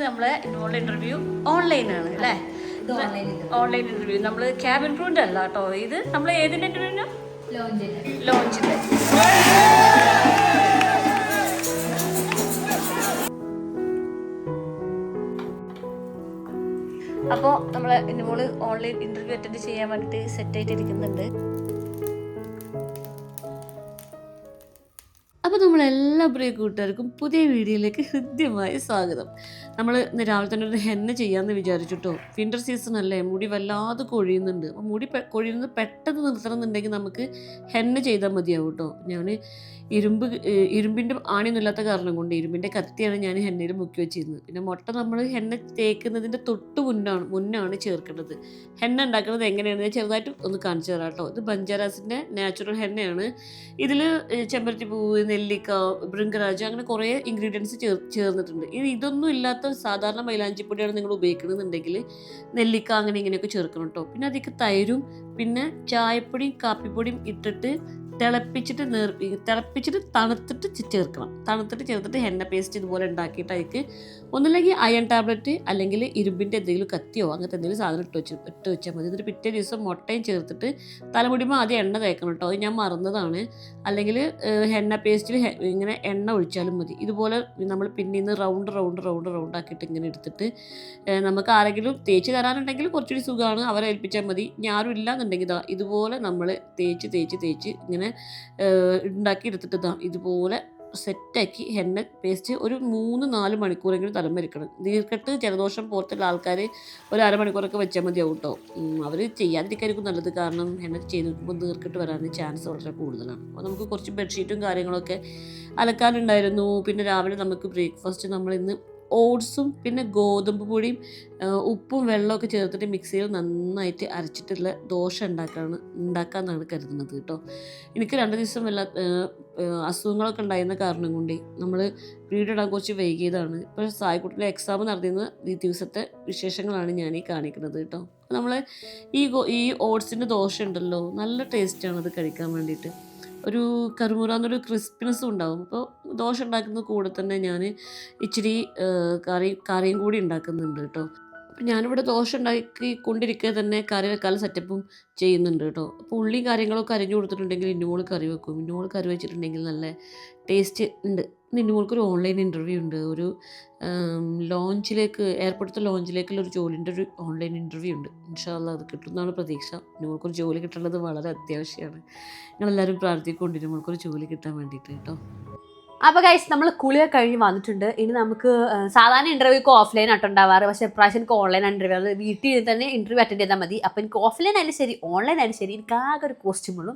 നമ്മളെ involve interview ഓൺലൈനാണ് അല്ലേ. ഓൺലൈൻ ഇന്റർവ്യൂ നമ്മൾ ക്യാബിൻ ക്രൂന്റെ അല്ല കേട്ടോ. ഇത് നമ്മൾ ഏതിന്റെ ഇന്റർവ്യൂ ലോഞ്ചിന്റെ ലോഞ്ചിന്റെ അപ്പോൾ നമ്മൾ ഇന്നുമോൾ ഓൺലൈൻ ഇന്റർവ്യൂ അറ്റൻഡ് ചെയ്യാൻ വേണ്ടിയിട്ട് സെറ്റ് ആയിട്ട് ഇരിക്കുന്നുണ്ട് നമ്മളെല്ലാ പ്രിയ കൂട്ടുകാർക്കും പുതിയ വീഡിയോയിലേക്ക് ഹൃദ്യമായ സ്വാഗതം. നമ്മൾ ഇന്ന് രാവിലെ തന്നെ ഒരു ഹെന്ന ചെയ്യാമെന്ന് വിചാരിച്ചിട്ടോ? വിന്റർ സീസൺ അല്ലേ? മുടി വല്ലാതെ കൊഴിയുന്നുണ്ട്. അപ്പോൾ മുടി കൊഴിയുന്നത് പെട്ടെന്ന് നിർത്തണം എന്നുണ്ടെങ്കിൽ നമുക്ക് ഹെന്ന ചെയ്താൽ മതിയാവും കേട്ടോ ഞാൻ ഇരുമ്പ് ഇരുമ്പിന്റെ ആണിയൊന്നുമില്ലാത്ത കാരണം കൊണ്ട് ഇരുമ്പിന്റെ കത്തിയാണ് ഞാൻ ഹെന്നയിൽ മുക്കി വെച്ചിരുന്നത്. പിന്നെ മുട്ട നമ്മൾ ഹെന്ന തേക്കുന്നതിന്റെ തൊട്ട് മുന്നാണ് മുന്നാണ് ചേർക്കേണ്ടത്. ഹെന്ന ഉണ്ടാക്കുന്നത് എങ്ങനെയാണെന്ന് ചെറുതായിട്ട് ഒന്ന് കാണിച്ചു തരാം കേട്ടോ. ഇത് ബഞ്ചാരാസിന്റെ നാച്ചുറൽ ഹെന്നയാണ് ഇതിൽ ചെമ്പരത്തി പൂവ് നെല്ലിക്ക ബൃങ്കരാജ് അങ്ങനെ കുറേ ഇൻഗ്രീഡിയൻസ് ചേർ ചേർന്നിട്ടുണ്ട്. ഇനി ഇതൊന്നും ഇല്ലാത്ത സാധാരണ മൈലാഞ്ചിപ്പൊടിയാണ് നിങ്ങൾ ഉപയോഗിക്കണമെന്നുണ്ടെങ്കിൽ നെല്ലിക്ക അങ്ങനെ ഇങ്ങനെയൊക്കെ ചേർക്കണം കേട്ടോ. പിന്നെ അതിലേക്ക് തൈരും പിന്നെ ചായപ്പൊടിയും കാപ്പിപ്പൊടിയും ഇട്ടിട്ട് തിളപ്പിച്ചിട്ട് നേർപ്പി തിളപ്പിച്ചിട്ട് തണുത്തിട്ട് ചേർക്കണം. തണുത്തിട്ട് ചേർത്തിട്ട് ഹെന്ന പേസ്റ്റ് ഇതുപോലെ ഉണ്ടാക്കിയിട്ട് അതിലേക്ക് ഒന്നില്ലെങ്കിൽ അയൺ ടാബ്ലറ്റ് അല്ലെങ്കിൽ ഇരുമ്പിന്റെ എന്തെങ്കിലും കത്തിയോ അങ്ങനത്തെ എന്തെങ്കിലും സാധനം ഇട്ട് വെച്ച് ഇട്ട് വെച്ചാൽ മതി. എന്നിട്ട് പിറ്റേ ദിവസം മുട്ടയും ചേർത്തിട്ട് തലമുടിയുമ്പോൾ ആദ്യം എണ്ണ തേക്കണം കേട്ടോ. അത് ഞാൻ മറന്നതാണ്. അല്ലെങ്കിൽ ഹെന്ന പേസ്റ്റിൽ ഇങ്ങനെ എണ്ണ ഒഴിച്ചാലും മതി. ഇതുപോലെ നമ്മൾ പിന്നീന്ന് റൗണ്ട് റൗണ്ട് റൗണ്ട് റൗണ്ട് ആക്കിയിട്ട് ഇങ്ങനെ എടുത്തിട്ട് നമുക്ക് ആരെങ്കിലും തേച്ച് തരാനുണ്ടെങ്കിൽ കുറച്ചുകൂടി സുഖമാണ്. അവരെ ഏൽപ്പിച്ചാൽ മതി. ഇനി ആരും ഇല്ലാന്നുണ്ടെങ്കിൽ ഇതാ ഇതുപോലെ നമ്മൾ തേച്ച് തേച്ച് തേച്ച് ഇങ്ങനെ ഉണ്ടാക്കി എടുത്തിട്ട് ഇതാ ഇതുപോലെ സെറ്റാക്കി ഹെന്ന പേസ്റ്റ് ഒരു മൂന്ന് നാല് മണിക്കൂറെങ്കിലും തലമരിക്കണം നീർക്കെട്ട് ജലദോഷം പോലത്തുള്ള ആൾക്കാർ ഒരു അരമണിക്കൂറൊക്കെ വെച്ചാൽ മതിയാവും കേട്ടോ അവർ ചെയ്യാതിരിക്കായിരിക്കും നല്ലത്. കാരണം ഹെന്ന ചെയ്ത് നോക്കുമ്പോൾ നീർക്കെട്ട് വരാൻ ചാൻസ് വളരെ കൂടുതലാണ്. അപ്പോൾ നമുക്ക് കുറച്ച് ബെഡ്ഷീറ്റും കാര്യങ്ങളൊക്കെ അലക്കാനുണ്ടായിരുന്നു. പിന്നെ രാവിലെ നമുക്ക് ബ്രേക്ക്ഫാസ്റ്റ് നമ്മൾ ഇന്ന് ഓട്സും പിന്നെ ഗോതമ്പ് പൊടിയും ഉപ്പും വെള്ളമൊക്കെ ചേർത്തിട്ട് മിക്സിയിൽ നന്നായിട്ട് അരച്ചിട്ടുള്ള ദോശ ഉണ്ടാക്കാണ് ഉണ്ടാക്കാമെന്നാണ് കരുതുന്നത് കേട്ടോ. എനിക്ക് രണ്ട് ദിവസം വല്ല അസുഖങ്ങളൊക്കെ ഉണ്ടായിരുന്ന കാരണം കൊണ്ട് നമ്മൾ വീഡിയോ ഇടാൻ കുറച്ച് വൈകിയതാണ്. ഇപ്പോൾ സായിക്കുട്ടിന്റെ എക്സാം നടത്തിയിരുന്ന ഈ ദിവസത്തെ വിശേഷങ്ങളാണ് ഞാൻ ഈ കാണിക്കുന്നത് കേട്ടോ. നമ്മൾ ഈ ഈ ഓട്സിന്റെ ദോശ ഉണ്ടല്ലോ നല്ല ടേസ്റ്റാണ് അത് കഴിക്കാൻ വേണ്ടിയിട്ട്. ഒരു കറുമുറാന്നൊരു ക്രിസ്പിനെസ്സും ഉണ്ടാകും അപ്പോൾ ദോശ ഉണ്ടാക്കുന്ന കൂടെ തന്നെ ഞാൻ ഇച്ചിരി കറി കറിയും കൂടി ഉണ്ടാക്കുന്നുണ്ട് കേട്ടോ. അപ്പം ഞാനിവിടെ ദോശ ഉണ്ടാക്കി കൊണ്ടിരിക്കുക തന്നെ കറി വെക്കാനുള്ള സെറ്റപ്പും ചെയ്യുന്നുണ്ട് കേട്ടോ. അപ്പോൾ ഉള്ളിയും കാര്യങ്ങളൊക്കെ അരിഞ്ഞു കൊടുത്തിട്ടുണ്ടെങ്കിൽ ഇന്നുമോൾ കറി വെക്കും. ഇന്നുമോൾ കറി വെച്ചിട്ടുണ്ടെങ്കിൽ നല്ല ടേസ്റ്റ് ഉണ്ട്. നിന്നുമോൾക്ക് ഒരു ഓൺലൈൻ ഇന്റർവ്യൂ ഉണ്ട്. ഒരു ലോഞ്ചിലേക്ക് എയർപോർട്ടത്തെ ലോഞ്ചിലേക്കുള്ള ഒരു ജോലിന്റെ ഒരു ഓൺലൈൻ ഇന്റർവ്യൂ ഉണ്ട്. ഇൻഷാല്ല അത് കിട്ടുന്നതാണ് പ്രതീക്ഷ. ഇന്നുമോൾക്കൊരു ജോലി കിട്ടേണ്ടത് വളരെ അത്യാവശ്യമാണ്. ഞങ്ങളെല്ലാവരും പ്രാർത്ഥിക്കൊണ്ടിരുന്നു നമ്മൾക്കൊരു ജോലി കിട്ടാൻ വേണ്ടിയിട്ട് കേട്ടോ. അപ്പോൾ ഗൈസ് നമ്മൾ കുളിയൊക്കെ കഴിഞ്ഞ് വന്നിട്ടുണ്ട്. ഇനി നമുക്ക് സാധാരണ ഇന്റർവ്യൂക്ക് ഓഫ്ലൈൻ ആട്ടോ ഉണ്ടാവാറ്. പക്ഷേ ഇപ്രാവശ്യം എനിക്ക് ഓൺലൈൻ ഇന്റർവ്യൂ ആണ് വീട്ടിൽ തന്നെ ഇന്റർവ്യൂ അറ്റൻഡ് ചെയ്താൽ മതി. അപ്പോൾ എനിക്ക് ഓഫ്ലൈൻ ആയാലും ശരി ഓൺലൈൻ ആയാലും ശരി എനിക്ക് ആകെ ഒരു കോസ്റ്റ്യൂമുള്ളൂ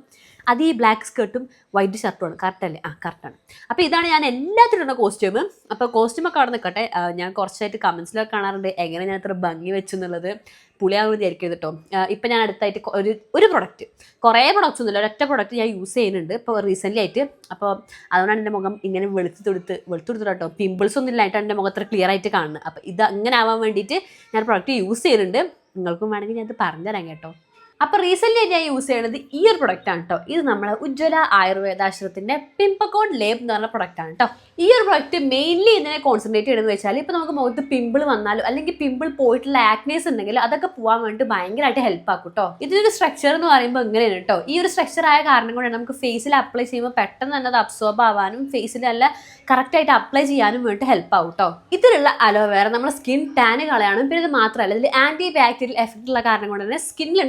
അത് ഈ ബ്ലാക്ക് സ്കേർട്ടും വൈറ്റ് ഷർട്ടുമാണ് കറക്റ്റ് അല്ലേ? ആ കറക്റ്റാണ് അപ്പോൾ ഇതാണ് ഞാൻ എല്ലാത്തിനും ഇടുന്ന കോസ്റ്റ്യൂം അപ്പോൾ കോസ്റ്റ്യൂമൊക്കെ അവിടെ നിൽക്കട്ടെ ഞാൻ കുറച്ചായിട്ട് കമൻസിലൊക്കെ കാണാറുണ്ട്. എങ്ങനെ ഞാൻ ഇത്ര ഭംഗി വെച്ചു എന്നുള്ളത്. പുളിയാകുമെന്ന് വിചാരിക്കരുത് കേട്ടോ. ഇപ്പം ഞാൻ അടുത്തായിട്ട് ഒരു ഒരു പ്രൊഡക്റ്റ് കുറേ പ്രൊഡക്റ്റ്സ് ഒന്നുമില്ല. ഒരൊറ്റ പ്രൊഡക്റ്റ് ഞാൻ യൂസ് ചെയ്യുന്നുണ്ട്. ഇപ്പോൾ റീസെന്റ് ആയിട്ട്. അപ്പോൾ അതുകൊണ്ടാണ് എന്റെ മുഖം ഇങ്ങനെ വെളുത്ത് തൊടുത്ത് വെളുത്ത് കൊടുത്തു കേട്ടോ. പിമ്പിൾസ് ഒന്നും ഇല്ലായിട്ടാണ് എന്റെ മുഖം അത്ര ക്ലിയർ ആയിട്ട് കാണുന്നത്. അപ്പോൾ ഇത് അങ്ങനെ ആവാൻ വേണ്ടിയിട്ട് ഞാൻ പ്രൊഡക്റ്റ് യൂസ് ചെയ്യുന്നുണ്ട്. നിങ്ങൾക്കും വേണമെങ്കിൽ ഞാൻ അത് പറഞ്ഞുതരാം കേട്ടോ. അപ്പോൾ റീസെന്റ് ഞാൻ യൂസ് ചെയ്യണത് ഈ ഒരു പ്രൊഡക്റ്റ് ആണ് കേട്ടോ ഇത് നമ്മൾ ഉജ്ജ്വല ആയുർവേദാശ്രമത്തിന്റെ പിംപക്കോൺ ലേബ് എന്ന് പറഞ്ഞ പ്രൊഡക്റ്റ് ആണ് കേട്ടോ ഈ ഒരു പ്രൊഡക്റ്റ് മെയിൻലി ഇതിനെ കോൺസെൻട്രേറ്റ് ചെയ്യണമെന്ന് വെച്ചാൽ ഇപ്പോൾ നമുക്ക് മുഖത്ത് പിമ്പിൾ വന്നാലും അല്ലെങ്കിൽ പിമ്പിൾ പോയിട്ടുള്ള ആക്നേസ് ഉണ്ടെങ്കിൽ അതൊക്കെ പോകാൻ വേണ്ടി ഭയങ്കരമായിട്ട് ഹെൽപ്പ് ആക്കും കേട്ടോ ഇതിനൊരു സ്ട്രക്ചർ എന്ന് പറയുമ്പോൾ ഇങ്ങനെയാണ് കേട്ടോ ഈ ഒരു സ്ട്രക്ചർ ആയ കാരണം കൊണ്ടാണ് നമുക്ക് ഫേസിൽ അപ്ലൈ ചെയ്യുമ്പോൾ പെട്ടെന്ന് തന്നെ അത് അബ്സോർബ് ആവാനും ഫേസിൽ നല്ല കറക്റ്റായിട്ട് അപ്ലൈ ചെയ്യാനും വേണ്ടി ഹെൽപ്പ് ആവും കേട്ടോ ഇതിലുള്ള അലോവേറ നമ്മുടെ സ്കിൻ ടാന് കളയാനും പിന്നെ ഇത് മാത്രമല്ല ഇതിൽ ആന്റി ബാക്ടീരിയൽ എഫക്റ്റ് ഉള്ള കാരണം കൊണ്ട് തന്നെ സ്കിന്നിൽ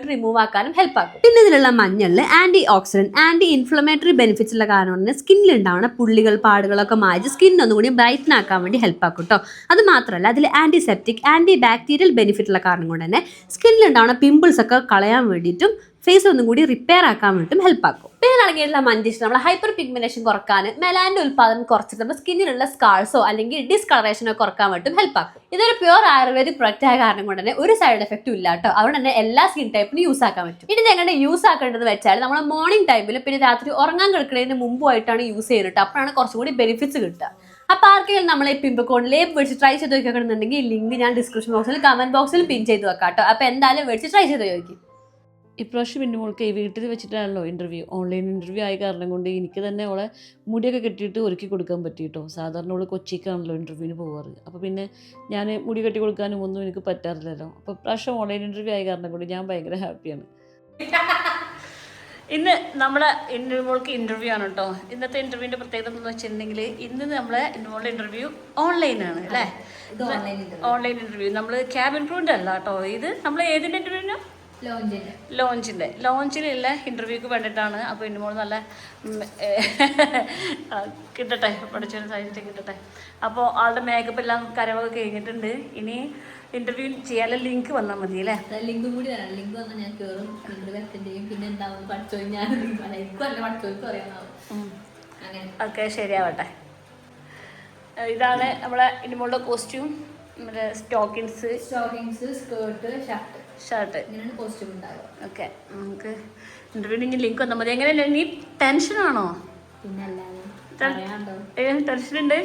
ഡേർട്ട് റിമൂവ് ആക്കാനും ഹെൽപ്പ് ആക്കും. പിന്നെ ഇതിലുള്ള മഞ്ഞളിൽ antioxidant anti inflammatory benefits ഉള്ള കാരണം സ്കിന്നിൽ ഉണ്ടാവുന്ന പുള്ളികൾ പാടുകളൊക്കെ മാറ്റി സ്കിൻ ഒന്നുകൂടി ബ്രൈറ്റൻ ആക്കാൻ വേണ്ടി ഹെൽപ്പ് ആക്കും കേട്ടോ അത് മാത്രമല്ല അതിൽ ആന്റിസെപ്റ്റിക് ആന്റി ബാക്ടീരിയൽ ബെനിഫിറ്റ് ഉള്ള കാരണം കൊണ്ട് തന്നെ സ്കിന്നിൽ ഉണ്ടാവുന്ന പിമ്പിൾസ് ഒക്കെ കളയാൻ വേണ്ടിയിട്ടും ഫേസ് ഒന്നും കൂടി റിപ്പയർ ആക്കാൻ വേണ്ടിയിട്ടും ഹെൽപ്പ് ആക്കും. പിന്നെ അടങ്ങിയിട്ടുള്ള മഞ്ചേഷൻ നമ്മൾ ഹൈപ്പർ പിഗ്മെന്റേഷൻ കുറയ്ക്കാൻ മെലാന്റെ ഉൽപ്പാദനം കുറച്ചിട്ട് നമ്മുടെ സ്കിന്നിലുള്ള സ്കാൾസോ അല്ലെങ്കിൽ ഡിസ്കളറേഷനോ കുറയ്ക്കാൻ വേണ്ടിയിട്ടും ഹെൽപ്പ് ആക്കും. ഇതൊരു പ്യുവർ ആയുർവേദിക് പ്രൊഡക്റ്റ് ആയ കാരണം കൊണ്ട് തന്നെ ഒരു സൈഡ് എഫക്റ്റും ഇല്ല കേട്ടോ. അതുകൊണ്ട് തന്നെ എല്ലാ സ്കിൻ ടൈപ്പിനും യൂസ് ആക്കാൻ പറ്റും. ഇനി എങ്ങനെ യൂസ് ആക്കേണ്ടത് വെച്ചാൽ നമ്മൾ മോർണിംഗ് ടൈമിൽ പിന്നെ രാത്രി ഉറങ്ങാൻ കിടക്കുന്നതിന് മുമ്പുമായിട്ടാണ് യൂസ് ചെയ്യുന്നത്. അപ്പോഴാണ് കുറച്ചും കൂടി ബെനിഫിറ്റ്സ് കിട്ടുക. അപ്പോൾ ആർക്കെങ്കിലും നമ്മളെ പിമ്പക്കോൺ ലേബ് മേടിച്ച് ട്രൈ ചെയ്ത് നോക്കിയാണെന്നുണ്ടെങ്കിൽ ലിങ്ക് ഞാൻ ഡിസ്ക്രിപ്ഷൻ ബോക്സിൽ കമന്റ് ബോക്സിൽ പിൻ ചെയ്ത് വെക്കാം കേട്ടോ. അപ്പോൾ എന്തായാലും മേടിച്ച് ട്രൈ ചെയ്ത് നോക്കി ഇപ്രാവശ്യം എന്റെ മോൾക്ക് ഈ വീട്ടിൽ വെച്ചിട്ടാണല്ലോ ഇന്റർവ്യൂ ഓൺലൈൻ ഇന്റർവ്യൂ ആയ കാരണം കൊണ്ട് എനിക്ക് തന്നെ അവളെ മുടിയൊക്കെ കെട്ടിയിട്ട് ഒരുക്കി കൊടുക്കാൻ പറ്റിയിട്ടോ സാധാരണ അവൾ കൊച്ചിക്കാണല്ലോ ഇന്റർവ്യൂവിന് പോവാറ്. അപ്പോൾ പിന്നെ ഞാൻ മുടി കെട്ടി കൊടുക്കാനും ഒന്നും എനിക്ക് പറ്റാറില്ലല്ലോ. അപ്പോൾ ഇപ്രാവശ്യം ഓൺലൈൻ ഇന്റർവ്യൂ ആയ കാരണം കൊണ്ട് ഞാൻ ഭയങ്കര ഹാപ്പിയാണ് ഇന്ന് നമ്മളെ മോൾക്ക് ഇന്റർവ്യൂ ആണ് കേട്ടോ ഇന്നത്തെ ഇന്റർവ്യൂവിന്റെ പ്രത്യേകത എന്ന് വെച്ചിട്ടുണ്ടെങ്കിൽ ഇന്ന് നമ്മളെ മോളുടെ ഇന്റർവ്യൂ ഓൺലൈനാണ് അല്ലേ? ഓൺലൈൻ ഇന്റർവ്യൂ ഇന്റർവ്യൂ നമ്മൾ ക്യാബിൻ ക്രൂന്റെ അല്ല കേട്ടോ ഇത് നമ്മൾ ഏതിന്റെ ഇന്റർവ്യൂവിനാണ് ലോഞ്ചിന്റെ ലോഞ്ചിലുള്ള ഇന്റർവ്യൂക്ക് വേണ്ടിയിട്ടാണ് അപ്പോൾ എന്റെ മോൾ നല്ല കിട്ടട്ടെ. പഠിച്ചൊരു സാധിച്ചിട്ട് കിട്ടട്ടെ. അപ്പോൾ ആളുടെ മേക്കപ്പ് എല്ലാം കാര്യങ്ങളൊക്കെ കഴിഞ്ഞിട്ടുണ്ട്. ഇനി ഇന്റർവ്യൂ ചെയ്യാനുള്ള ലിങ്ക് വന്നാൽ മതി അല്ലേ? ലിങ്ക് കൂടി തരാം ലിങ്ക് വന്നാൽ ഞാൻ കയറും ഇന്റർവ്യൂ അറ്റൻഡ് ചെയ്യും. പിന്നെ എന്താവും? പഠിച്ചോ ഞാൻ അറിയാമാവും അങ്ങനെ. ഓക്കെ ശരിയാവട്ടെ. ഇതാണ് നമ്മളെ ഇനിമോളുടെ കോസ്റ്റ്യൂം നമ്മുടെ stockings stockings skirt shirt shirt. Okay. നമുക്ക് ഇന്റർവ്യൂവിന് ലിങ്ക് വന്നാൽ മതി. എങ്ങനെയല്ല നീ ടെൻഷനാണോ ടെൻഷനുണ്ട്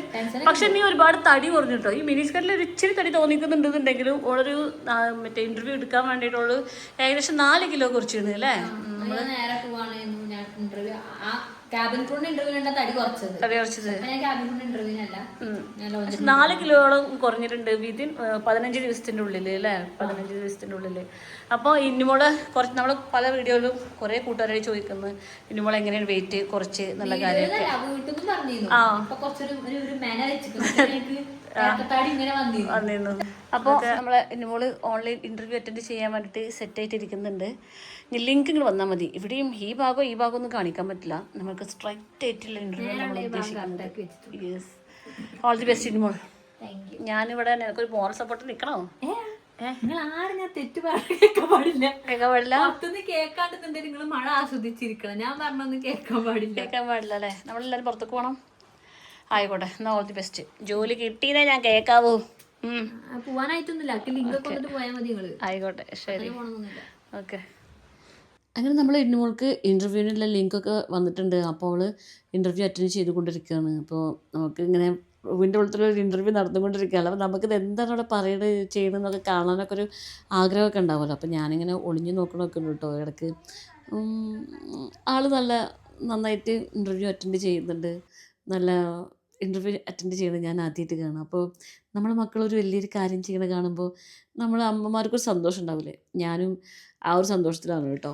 പക്ഷെ നീ ഒരുപാട് തടി കുറഞ്ഞു കേട്ടോ ഈ മിനി സ്കർട്ടിൽ ഒരു ഇച്ചിരി തടി തോന്നിക്കുന്നുണ്ടെന്നുണ്ടെങ്കിലും ഓളൊരു മറ്റേ ഇന്റർവ്യൂ എടുക്കാൻ വേണ്ടിയിട്ടുള്ള ഏകദേശം നാല് കിലോ കുറച്ചിരുന്നു അല്ലേ? നമ്മൾ നേരെ പോവാണ്. ഇന്റർവ്യൂ ക്യാബിൻ ക്രൂണിന്റെ ഇന്റർവ്യൂവിന്റെ തടി കുറച്ചത്. തടി കുറച്ചത്. അപ്പൊ ഞാൻ ക്യാബിൻ ക്രൂണിന്റെ ഇന്റർവ്യൂവിനല്ല ഞാൻ ലോഞ്ച് നാല് കിലോയോളം കുറഞ്ഞിട്ടുണ്ട് വിതിൻ പതിനഞ്ച് ദിവസത്തിന്റെ ഉള്ളിൽ അല്ലേ? പതിനഞ്ച് ദിവസത്തിന്റെ ഉള്ളിൽ അപ്പോൾ ഇന്നുമോൾ കുറച്ച് നമ്മൾ പല വീഡിയോയിലും കുറേ കൂട്ടുകാരെ ചോദിക്കുന്നു ഇന്നുമോൾ എങ്ങനെയാണ് വെയിറ്റ് കുറച്ച് നല്ല കാര്യം ആ അപ്പൊ വന്നിരുന്നു. അപ്പോൾ നമ്മളെ ഇന്നുമോൾ ഓൺലൈൻ ഇന്റർവ്യൂ അറ്റൻഡ് ചെയ്യാൻ വേണ്ടിയിട്ട് സെറ്റ് ആയിട്ട് ഇരിക്കുന്നുണ്ട് ഇനി ലിങ്ക് ഇങ്ങോട്ട് വന്നാൽ മതി. ഇവിടെയും ഈ ഭാഗം ഈ ഭാഗം ഒന്നും കാണിക്കാൻ പറ്റില്ല. നമുക്ക് സ്ട്രൈറ്റ് ആയിട്ടുള്ള ഇന്റർവ്യൂ നമ്മൾ ഉദ്ദേശിക്കുന്നത്. യെസ് ഓൾ ദി ബെസ്റ്റ് ഇൻമോൾ ഞാനിവിടെ നിനക്കൊരു മോറൽ സപ്പോർട്ട് നിൽക്കണോ? നിങ്ങൾ ആരും ഞാൻ തെറ്റ് പറഞ്ഞു കേൾക്കാൻ പാടില്ല. കേൾക്കാൻ പാടില്ല? പുറത്തുനിന്ന് കേൾക്കാണ്ടെന്നുണ്ടെങ്കിൽ നിങ്ങൾ മഴ ആസ്വദിച്ചിരിക്കണം. ഞാൻ പറഞ്ഞൊന്നും കേൾക്കാൻ പാടില്ല. കേൾക്കാൻ പാടില്ല അല്ലേ? നമ്മളെല്ലാവരും പുറത്തേക്ക് പോകണം ആയിക്കോട്ടെ ഓൾ ദി ബെസ്റ്റ് ജോലി കിട്ടിയതേ ഞാൻ കേൾക്കാവൂ. ആ, പോവാനായിട്ടൊന്നുമില്ല. വന്നിട്ട് പോയാൽ മതി ആയിക്കോട്ടെ ശരി. ഓക്കെ അങ്ങനെ നമ്മൾ ഇന്നുമോൾക്ക് ഇന്റർവ്യൂവിനുള്ള ലിങ്കൊക്കെ വന്നിട്ടുണ്ട്. അപ്പോൾ അവൾ ഇന്റർവ്യൂ അറ്റൻഡ് ചെയ്തുകൊണ്ടിരിക്കുകയാണ്. അപ്പോൾ നമുക്ക് ഇങ്ങനെ വീണ്ടും ഉള്ളൊരു ഇന്റർവ്യൂ നടന്നുകൊണ്ടിരിക്കുകയാണ്. അപ്പോൾ നമുക്കിത് എന്താണ് അവിടെ പറയണത് ചെയ്യണമെന്നൊക്കെ കാണാനൊക്കെ ഒരു ആഗ്രഹമൊക്കെ ഉണ്ടാവുമല്ലോ. അപ്പോൾ ഞാനിങ്ങനെ ഒളിഞ്ഞു നോക്കണമൊക്കെ ഉണ്ട് കേട്ടോ ഇടയ്ക്ക്. ആൾ നല്ല നന്നായിട്ട് ഇന്റർവ്യൂ അറ്റൻഡ് ചെയ്യുന്നുണ്ട്. നല്ല ഇന്റർവ്യൂ അറ്റൻഡ് ചെയ്യണത് ഞാൻ ആദ്യമായിട്ട് കാണും. അപ്പോൾ നമ്മുടെ മക്കളൊരു വലിയൊരു കാര്യം ചെയ്യണ കാണുമ്പോൾ നമ്മൾ അമ്മമാർക്കൊരു സന്തോഷം ഉണ്ടാവില്ലേ? ഞാനും ആ ഒരു സന്തോഷത്തിലാണ് കേട്ടോ.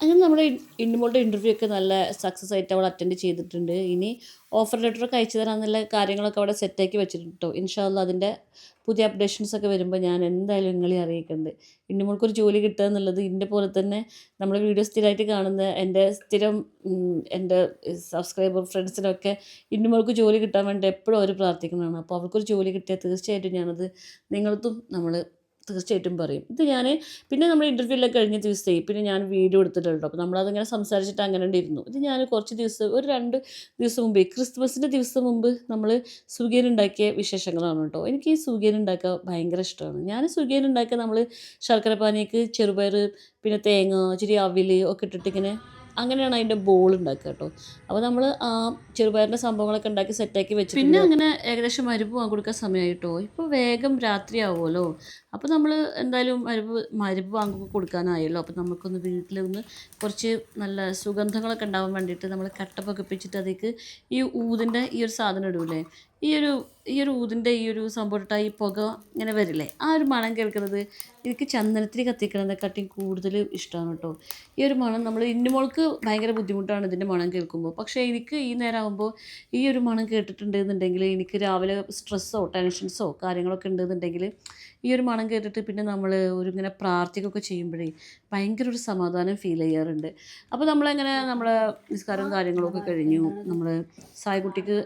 അങ്ങനെ നമ്മുടെ ഇന്നുമോളുടെ ഇന്റർവ്യൂ ഒക്കെ നല്ല സക്സസ് ആയിട്ട് അവൾ അറ്റൻഡ് ചെയ്തിട്ടുണ്ട്. ഇനി ഓഫർ ലെറ്റർ അയച്ചു തരാമെന്നുള്ള കാര്യങ്ങളൊക്കെ അവിടെ സെറ്റാക്കി വെച്ചിട്ടുണ്ട് കേട്ടോ ഇൻഷാല്ല അതിന്റെ പുതിയ അപ്ഡേഷൻസ് ഒക്കെ വരുമ്പോൾ ഞാൻ എന്തായാലും നിങ്ങളെ അറിയിക്കുന്നുണ്ട് ഇന്നുമോൾക്കൊരു ജോലി കിട്ടുക എന്നുള്ളത് ഇതിന്റെ പോലെ തന്നെ നമ്മുടെ വീഡിയോ സ്ഥിരമായിട്ട് കാണുന്ന എന്റെ സ്ഥിരം എന്റെ സബ്സ്ക്രൈബർ ഫ്രണ്ട്സിനൊക്കെ ഇന്നുമോൾക്ക് ജോലി കിട്ടാൻ വേണ്ടി എപ്പോഴും അവർ പ്രാർത്ഥിക്കുന്നതാണ്. അപ്പോൾ അവർക്കൊരു ജോലി കിട്ടിയാൽ തീർച്ചയായിട്ടും ഞാനത് നിങ്ങൾക്കും നമ്മൾ തീർച്ചയായിട്ടും പറയും. ഇത് ഞാൻ പിന്നെ നമ്മൾ ഇന്റർവ്യൂലൊക്കെ കഴിഞ്ഞ ദിവസത്തെ പിന്നെ ഞാൻ വീഡിയോ എടുത്തിട്ടുണ്ട് അപ്പോൾ നമ്മളതിങ്ങനെ സംസാരിച്ചിട്ട് അങ്ങനെ ഇരുന്നു. ഇത് ഞാൻ കുറച്ച് ദിവസം ഒരു രണ്ട് ദിവസം മുമ്പേ ക്രിസ്മസിന്റെ ദിവസം മുമ്പ് നമ്മൾ സുഖിയൻ ഉണ്ടാക്കിയ വിശേഷങ്ങളാണ് കേട്ടോ. എനിക്ക് ഈ സുഖിയൻ ഉണ്ടാക്കുക ഭയങ്കര ഇഷ്ടമാണ്. ഞാൻ സുഖിയൻ ഉണ്ടാക്കുക നമ്മൾ ശർക്കര പാനിക്ക് ചെറുപയർ പിന്നെ തേങ്ങ ഇച്ചിരി അവിൽ ഒക്കെ ഇട്ടിട്ട് ഇങ്ങനെ അങ്ങനെയാണ് അതിന്റെ ബോൾ ഉണ്ടാക്കുക കേട്ടോ. അപ്പോൾ നമ്മൾ ആ ചെറുപയറിന്റെ സംഭവങ്ങളൊക്കെ ഉണ്ടാക്കി സെറ്റാക്കി വെച്ച് പിന്നെ അങ്ങനെ ഏകദേശം മരുപ്പ് വാങ്ങി കൊടുക്കാൻ സമയമായിട്ടോ ഇപ്പോൾ വേഗം രാത്രി ആവുമല്ലോ. അപ്പോൾ നമ്മൾ എന്തായാലും മരുപ്പ് മരുപ്പ് വാങ്ങി കൊടുക്കാനായല്ലോ. അപ്പോൾ നമുക്കൊന്ന് വീട്ടിലൊന്ന് കുറച്ച് നല്ല സുഗന്ധങ്ങളൊക്കെ ഉണ്ടാവാൻ വേണ്ടിയിട്ട് നമ്മൾ കട്ട പിച്ചിട്ട് അതിലേക്ക് ഈ ഊതിന്റെ ഈ ഒരു സാധനം ഇടൂലേ? ഈ ഒരു ഈ ഒരു ഊതിന്റെ ഈ ഒരു സംഭവം ഈ പുക ഇങ്ങനെ വരില്ലേ? ആ ഒരു മണം കേൾക്കുന്നത് എനിക്ക് ചന്ദനത്തിൽ കത്തിക്കണതിനെക്കാട്ടിയും കൂടുതൽ ഇഷ്ടമാണ് കേട്ടോ. ഈ ഒരു മണം നമ്മൾ ഇന്നുമോൾക്ക് ഭയങ്കര ബുദ്ധിമുട്ടാണ് ഇതിന്റെ മണം കേൾക്കുമ്പോൾ. പക്ഷേ എനിക്ക് ഈ നേരം ആകുമ്പോൾ ഈ ഒരു മണം കേട്ടിട്ടുണ്ടെന്നുണ്ടെങ്കിൽ എനിക്ക് രാവിലെ സ്ട്രെസ്സോ ടെൻഷൻസോ കാര്യങ്ങളൊക്കെ ഉണ്ടെന്നുണ്ടെങ്കിൽ ഈ ഒരു മണം കേട്ടിട്ട് പിന്നെ നമ്മൾ ഒരു ഇങ്ങനെ പ്രാർത്ഥിക്കുകയൊക്കെ ചെയ്യുമ്പോഴേ ഭയങ്കര ഒരു സമാധാനം ഫീൽ ചെയ്യാറുണ്ട്. അപ്പോൾ നമ്മളങ്ങനെ നമ്മളെ നിസ്കാരവും കാര്യങ്ങളൊക്കെ കഴിഞ്ഞു. നമ്മൾ സായ്കുട്ടിക്ക്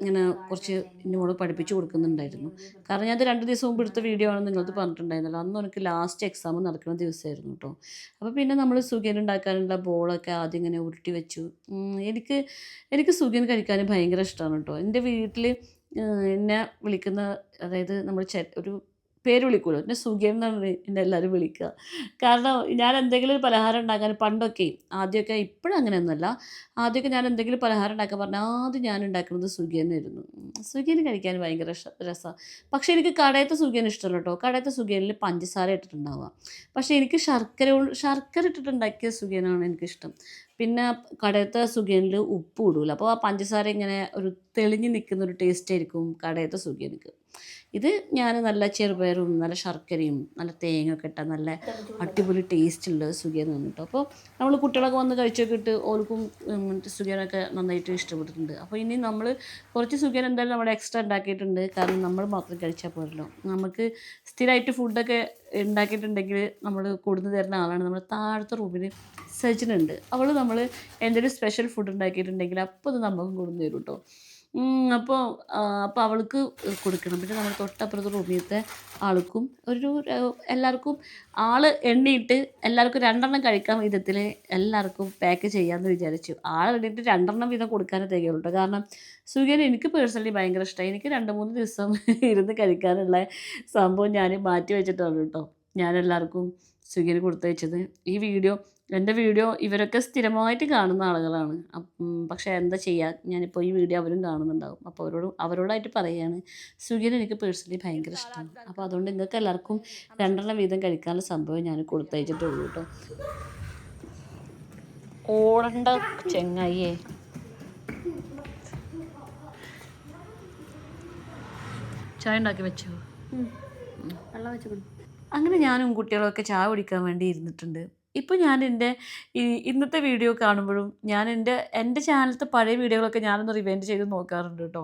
ഇങ്ങനെ കുറച്ച് എന്നോട് പഠിപ്പിച്ച് കൊടുക്കുന്നുണ്ടായിരുന്നു. കാരണം ഞാനത് രണ്ട് ദിവസം മുമ്പ് എടുത്ത വീഡിയോ ആണ് നിങ്ങളത് പറഞ്ഞിട്ടുണ്ടായിരുന്നല്ലോ. അന്ന് എനിക്ക് ലാസ്റ്റ് എക്സാം നടക്കുന്ന ദിവസമായിരുന്നു കേട്ടോ അപ്പോൾ പിന്നെ നമ്മൾ സുഖിയൻ ഉണ്ടാക്കാനുള്ള ബോളൊക്കെ ആദ്യം ഇങ്ങനെ ഉരുട്ടി വെച്ചു. എനിക്ക് എനിക്ക് സുഖിയൻ കഴിക്കാൻ ഭയങ്കര ഇഷ്ടമാണ് കേട്ടോ എന്റെ വീട്ടിൽ എന്നെ വിളിക്കുന്ന അതായത് നമ്മൾ ഒരു പേര് വിളിക്കുമല്ലോ എന്നെ സുഖം എന്നാണ് എന്നെ എല്ലാവരും വിളിക്കുക കാരണം ഞാൻ എന്തെങ്കിലും ഒരു പലഹാരം ഉണ്ടാക്കാൻ പണ്ടൊക്കെ ആദ്യമൊക്കെ ഇപ്പോഴും അങ്ങനെയൊന്നുമല്ല. ആദ്യമൊക്കെ ഞാൻ എന്തെങ്കിലും പലഹാരം ഉണ്ടാക്കാൻ പറഞ്ഞാൽ ആദ്യം ഞാൻ ഉണ്ടാക്കുന്നത് സുഖേന്നായിരുന്നു. സുഖിയന് കഴിക്കാൻ ഭയങ്കര രസമാണ് പക്ഷേ എനിക്ക് കടയത്തെ സുഖിയൻ ഇഷ്ടമല്ല കേട്ടോ കടയത്തെ സുഖിയനിൽ പഞ്ചസാര ഇട്ടിട്ടുണ്ടാവുക. പക്ഷേ എനിക്ക് ശർക്കര ശർക്കര ഇട്ടിട്ടുണ്ടാക്കിയ സുഖിയനാണ് എനിക്കിഷ്ടം. പിന്നെ കടയത്തെ സുഖിയനിൽ ഉപ്പ് ഇടൂല. അപ്പോൾ ആ പഞ്ചസാര ഇങ്ങനെ ഒരു തെളിഞ്ഞ് നിൽക്കുന്ന ഒരു ടേസ്റ്റ് ആയിരിക്കും കടയത്തെ സുഖിയനക്ക് ഇത് ഞാൻ നല്ല ചെറുപയറും നല്ല ശർക്കരയും നല്ല തേങ്ങ ഒക്കെ ഇട്ട നല്ല അടിപൊളി ടേസ്റ്റ് ഉള്ള സുഖിയൻ കേട്ടോ അപ്പോൾ നമ്മൾ കുട്ടികളൊക്കെ വന്ന് കഴിച്ചൊക്കെ ഇട്ട് ഓർക്കും സുഖിയനൊക്കെ നന്നായിട്ട് ഇഷ്ടപ്പെട്ടിട്ടുണ്ട്. അപ്പോൾ ഇനി നമ്മൾ കുറച്ച് സുഖിയൻ എന്തായാലും നമ്മൾ എക്സ്ട്രാ ഉണ്ടാക്കിയിട്ടുണ്ട് കാരണം നമ്മൾ മാത്രം കഴിച്ചാൽ പോരല്ലോ. നമുക്ക് സ്ഥിരമായിട്ട് ഫുഡൊക്കെ ഉണ്ടാക്കിയിട്ടുണ്ടെങ്കിൽ നമ്മൾ കൊടുന്നു തരുന്ന ആളാണ്. നമ്മുടെ താഴത്തെ റൂമിൽ സജിനുണ്ട്. അവൾ നമ്മൾ എന്തെങ്കിലും സ്പെഷ്യൽ ഫുഡ് ഉണ്ടാക്കിയിട്ടുണ്ടെങ്കിൽ അപ്പോൾ അത് നമുക്കും കൊടുന്നു തരും കേട്ടോ അപ്പോൾ അപ്പോൾ അവൾക്ക് കൊടുക്കണം. പിന്നെ നമ്മൾ തൊട്ടപ്പുറത്ത് റൂമിലത്തെ ആൾക്കും ഒരു എല്ലാവർക്കും ആൾ എണ്ണിയിട്ട് എല്ലാവർക്കും രണ്ടെണ്ണം കഴിക്കാൻ വിധത്തിൽ എല്ലാവർക്കും പാക്ക് ചെയ്യാമെന്ന് വിചാരിച്ചു. ആൾ എണ്ണിയിട്ട് രണ്ടെണ്ണം വീതം കൊടുക്കാനേ തികയുള്ളൂ. കാരണം സുഖേന എനിക്ക് പേഴ്സണലി ഭയങ്കര ഇഷ്ടമായി എനിക്ക് രണ്ട് മൂന്ന് ദിവസം ഇരുന്ന് കഴിക്കാനുള്ള സംഭവം ഞാൻ മാറ്റി വെച്ചിട്ടാണ് കേട്ടോ. ഞാൻ എല്ലാവർക്കും സുഖേന് കൊടുത്തയച്ചത്. ഈ വീഡിയോ എന്റെ വീഡിയോ ഇവരൊക്കെ സ്ഥിരമായിട്ട് കാണുന്ന ആളുകളാണ്. പക്ഷേ എന്താ ചെയ്യുക ഞാനിപ്പോൾ ഈ വീഡിയോ അവരും കാണുന്നുണ്ടാകും അപ്പോൾ അവരോട് അവരോടായിട്ട് പറയുകയാണ് സുഖിന് എനിക്ക് പേഴ്സണലി ഭയങ്കര ഇഷ്ടമാണ്. അപ്പോൾ അതുകൊണ്ട് നിങ്ങൾക്ക് എല്ലാവർക്കും രണ്ടെണ്ണം വീതം കഴിക്കാനുള്ള സംഭവം ഞാൻ കൊടുത്തയച്ചിട്ടുള്ളൂ കേട്ടോ. ഓടണ്ട ചെങ്ങായിയേ. ചായ ഉണ്ടാക്കി വെച്ചോ? വെള്ളം വെച്ചു അങ്ങനെ ഞാനും കുട്ടികളൊക്കെ ചായ കുടിക്കാൻ വേണ്ടി ഇരുന്നിട്ടുണ്ട്. ഇപ്പോൾ ഞാൻ എന്റെ ഈ ഇന്നത്തെ വീഡിയോ കാണുമ്പോഴും ഞാൻ എന്റെ എന്റെ ചാനലത്തെ പഴയ വീഡിയോകളൊക്കെ ഞാനൊന്ന് റിവൈൻഡ് ചെയ്ത് നോക്കാറുണ്ട് കേട്ടോ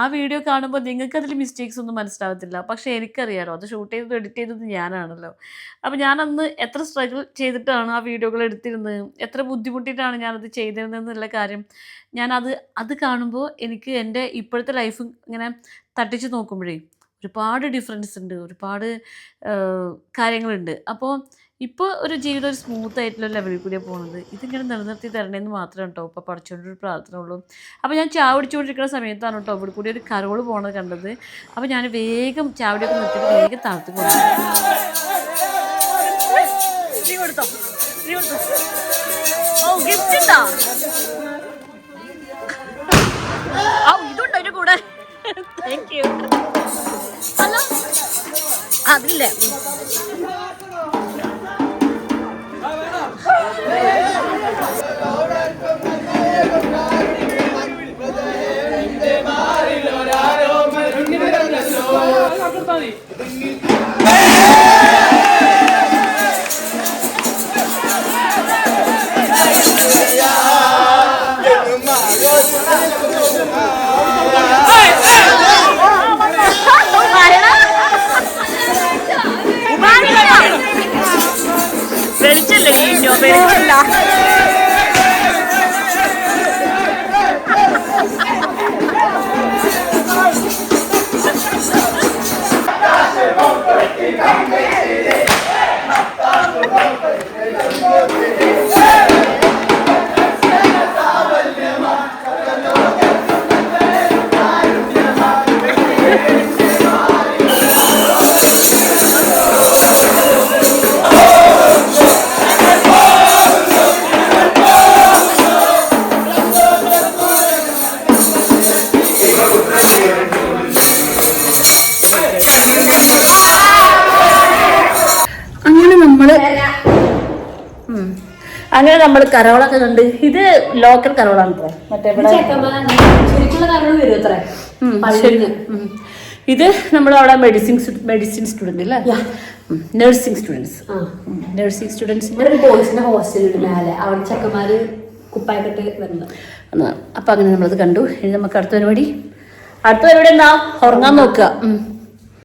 ആ വീഡിയോ കാണുമ്പോൾ നിങ്ങൾക്ക് അതിൽ മിസ്റ്റേക്സ് ഒന്നും മനസ്സിലാവത്തില്ല. പക്ഷേ എനിക്കറിയാലോ അത് ഷൂട്ട് ചെയ്തത് എഡിറ്റ് ചെയ്തത് ഞാനാണല്ലോ. അപ്പോൾ ഞാനന്ന് എത്ര സ്ട്രഗിൾ ചെയ്തിട്ടാണ് ആ വീഡിയോകൾ എടുത്തിരുന്നത്? എത്ര ബുദ്ധിമുട്ടിയിട്ടാണ് ഞാനത് ചെയ്തിരുന്നതെന്നുള്ള കാര്യം ഞാനത് അത് കാണുമ്പോൾ എനിക്ക് എന്റെ ഇപ്പോഴത്തെ ലൈഫ് ഇങ്ങനെ തട്ടിച്ച് നോക്കുമ്പോഴേ ഒരുപാട് ഡിഫറൻസ് ഉണ്ട്. ഒരുപാട് കാര്യങ്ങളുണ്ട്. അപ്പോൾ ഇപ്പോൾ ഒരു ജീവിതം ഒരു സ്മൂത്ത് ആയിട്ടുള്ള ലെവലിൽ കൂടിയാണ് പോകുന്നത് ഇതിങ്ങനെ നിലനിർത്തി തരണേന്ന് മാത്രമേ കേട്ടോ ഇപ്പോൾ പഠിച്ചുകൊണ്ടൊരു പ്രാർത്ഥന ഉള്ളൂ. അപ്പോൾ ഞാൻ ചാവടിച്ചുകൊണ്ടിരിക്കുന്ന സമയത്താണ് കേട്ടോ ഇവിടെ കൂടി ഒരു കരോൾ പോണത് കണ്ടത്. അപ്പോൾ ഞാൻ വേഗം ചാവടിയൊക്കെ നിർത്തിയിട്ട് വേഗം താഴ്ത്തി കൊടുത്തു? ഓ ഇതുണ്ടോ കൂടെ? ഹലോ? അതില്ലേ? വെളിച്ചല്ലേ ടീഞ്ഞോ വെളിച്ചല്ല അങ്ങനെ നമ്മൾ. അങ്ങനെ നമ്മൾ കരോളൊക്കെ കണ്ട് ഇത് ലോക്കൽ കരോളാണ് കേട്ടോ മറ്റേ. ഇത് നമ്മളവിടെ മെഡിസിൻ മെഡിസിൻ സ്റ്റുഡന്റ് അല്ലേ നഴ്സിംഗ് സ്റ്റുഡൻസ് നഴ്സിംഗ് സ്റ്റുഡൻസ് ബോയ്സിന്റെ ഹോസ്റ്റലുണ്ട് മേലെ. അവിടെ ചെക്കന്മാര് കുപ്പായിട്ടിട്ട് വരുന്നത്. അപ്പം അങ്ങനെ നമ്മളത് കണ്ടു. ഇനി നമുക്ക് അടുത്ത പരിപാടി. അടുത്ത പരിപാടി എന്താ? ഉറങ്ങാൻ നോക്കുക.